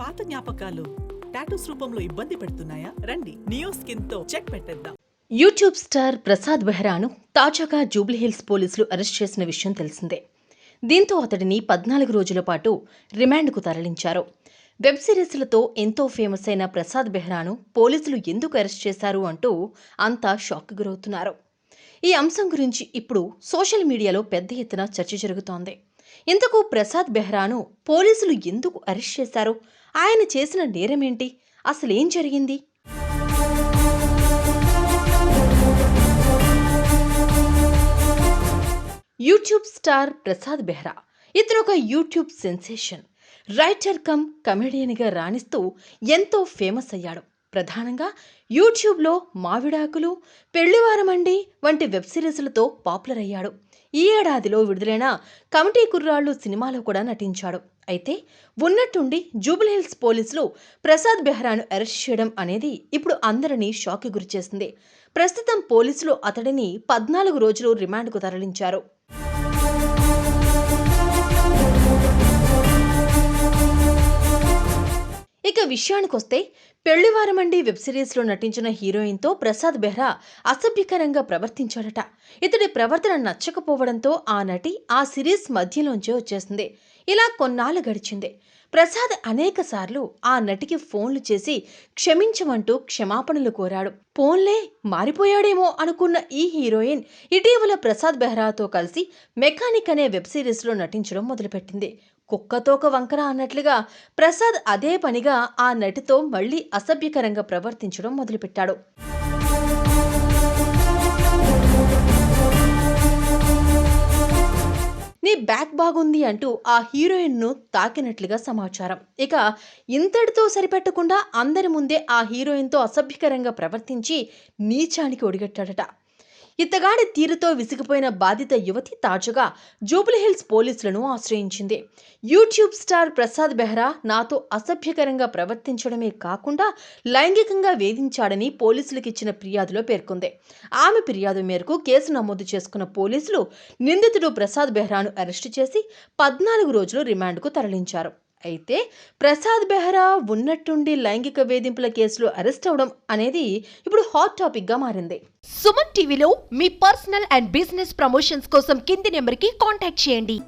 పాత జ్ఞాపకాలు టాటూస్ రూపంలో ఇబ్బంది పెడుతున్నాయా? రండి నియో స్కిన్తో చెక్ పెట్టేద్దాం. యూట్యూబ్ స్టార్ ప్రసాద్ బెహ్రాను తాజాగా జూబ్లీహిల్స్ పోలీసులు అరెస్ట్ చేసిన విషయం తెలిసిందే. దీంతో అతడిని పద్నాలుగు రోజుల పాటు రిమాండ్కు తరలించారు. వెబ్ సిరీస్లతో ఎంతో ఫేమస్ అయిన ప్రసాద్ బెహ్రాను పోలీసులు ఎందుకు అరెస్ట్ చేశారు అంటూ అంతా షాక్ గురవుతున్నారు. ఈ అంశం గురించి ఇప్పుడు సోషల్ మీడియాలో పెద్ద ఎత్తున చర్చ జరుగుతోంది. ఇంతకు ప్రసాద్ బెహ్రాను పోలీసులు ఎందుకు అరెస్ట్ చేశారు? ఆయన చేసిన నేరమేంటి? అసలేం జరిగింది? యూట్యూబ్ స్టార్ ప్రసాద్ బెహ్రా ఇతను ఒక యూట్యూబ్ సెన్సేషన్. రైటర్ కమ్ కమెడియన్గా రాణిస్తూ ఎంతో ఫేమస్ అయ్యాడు. ప్రధానంగా యూట్యూబ్లో మావిడాకులు పెళ్ళివారమండి వంటి వెబ్ సిరీస్లతో పాపులర్ అయ్యాడు ఈ ఏడాదిలో విడుదలైన కమిటీ కుర్రాళ్ళు సినిమాలో కూడా నటించాడు. అయితే ఉన్నట్టుండి జూబ్లీహిల్స్ పోలీసులు ప్రసాద్ బెహ్రాను అరెస్ట్ చేయడం అనేది ఇప్పుడు అందరినీ షాక్కి గురిచేసింది. ప్రస్తుతం పోలీసులు అతడిని పద్నాలుగు రోజులు రిమాండ్కు తరలించారు. ఇక విషయానికొస్తే పెళ్ళివారమండి వెబ్ సిరీస్లో నటించిన హీరోయిన్తో ప్రసాద్ బెహ్రా అసభ్యకరంగా ప్రవర్తించాడట. ఇతడి ప్రవర్తన నచ్చకపోవడంతో ఆ నటి ఆ సిరీస్ మధ్యలోంచే వచ్చేసింది. ఇలా కొన్నాళ్ళు గడిచింది. ప్రసాద్ అనేకసార్లు ఆ నటికి ఫోన్లు చేసి క్షమించమంటూ క్షమాపణలు కోరాడు. పోన్లే మారిపోయాడేమో అనుకున్న ఈ హీరోయిన్ ఇటీవల ప్రసాద్ బెహ్రాతో కలిసి మెకానిక్ అనే వెబ్ సిరీస్లో నటించడం మొదలుపెట్టింది. కుక్కతోక వంకర అన్నట్లుగా ప్రసాద్ అదే పనిగా ఆ నటితో మళ్ళీ అసభ్యకరంగా ప్రవర్తించడం మొదలుపెట్టాడు. బ్యాక్ బాగుంది అంటూ ఆ హీరోయిన్ను తాకినట్లుగా సమాచారం. ఇక ఇంతటితో సరిపెట్టకుండా అందరి ముందే ఆ హీరోయిన్తో అసభ్యకరంగా ప్రవర్తించి నీచానికి ఒడిగట్టాడట. ఇతగాడి తీరుతో విసిగిపోయిన బాధిత యువతి తాజాగా జూబ్లీహిల్స్ పోలీసులను ఆశ్రయించింది. యూట్యూబ్ స్టార్ ప్రసాద్ బెహ్రా నాతో అసభ్యకరంగా ప్రవర్తించడమే కాకుండా లైంగికంగా వేధించాడని పోలీసులకు ఇచ్చిన ఫిర్యాదులో పేర్కొంది. ఆమె ఫిర్యాదు మేరకు కేసు నమోదు చేసుకున్న పోలీసులు నిందితుడు ప్రసాద్ బెహ్రాను అరెస్టు చేసి పద్నాలుగు రోజులు రిమాండ్కు తరలించారు. అయితే ప్రసాద్ బెహ్రా ఉన్నట్టుండి లైంగిక వేధింపుల కేసులో అరెస్ట్ అవడం అనేది ఇప్పుడు హాట్ టాపిక్గా మారింది. సుమన్ టీవీలో మీ పర్సనల్ అండ్ బిజినెస్ ప్రమోషన్స్ కోసం కింది నెంబర్కి కాంటాక్ట్ చేయండి.